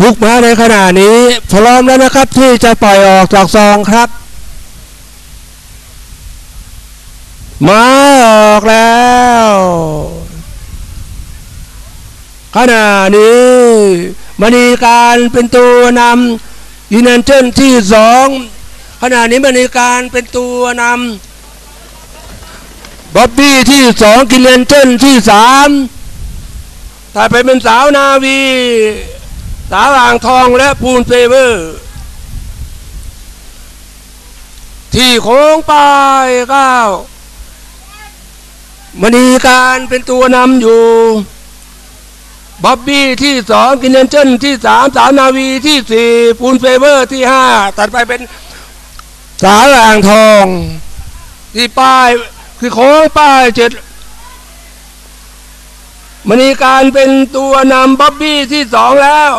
ทุกม้าในขณะนี้พร้อมแล้วนะครับที่จะปล่อยออกจากซองครับมาออกแล้ว ขณะนี้มณีการเป็นตัวนำยูเนนเจนที่สองขณะนี้มณีการเป็นตัวนำบ๊อบบี้ที่สองกินเลนเจนที่สามถ้าไปเป็นสาวนาวี สาวอ่างทองและพูนเฟเวอร์ ที่โค้งปลายก้าวมณีการเป็นตัวนำอยู่บ๊อบบี้ที่สองกินเนเจนที่สามสาวนาวีที่สี่ปูนเฟเวอร์ที่ห้าตัดไปเป็นสาวอ่างทอง ที่ป้ายคือโค้งป้ายเจ็ด มณีการเป็นตัวนำบ๊อบบี้ที่สองแล้ว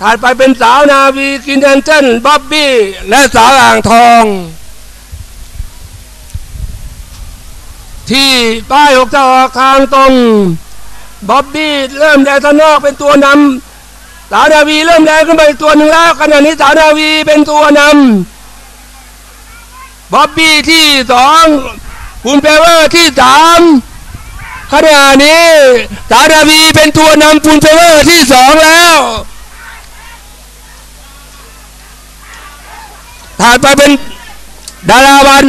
ถัดไปเป็นสาวนาวีกินเนนเจนบ๊อบบี้ และสาวอ่างทอง ที่ป้ายหกจะออกทางตรงบ๊อบบี้เริ่มแดงทางนอกเป็นตัวนำสาวนาวีเริ่มแดงขึ้นไปตัวหนึ่งแล้วขณะนี้สาวนาวีเป็นตัวนำบ๊อบบี้ที่สองคุณเปเวอร์ที่สาม ขณะนี้สาราวีเป็นตัวนำคุณเฟเวอร์ที่สองแล้วถัดไปเป็นดาราวัน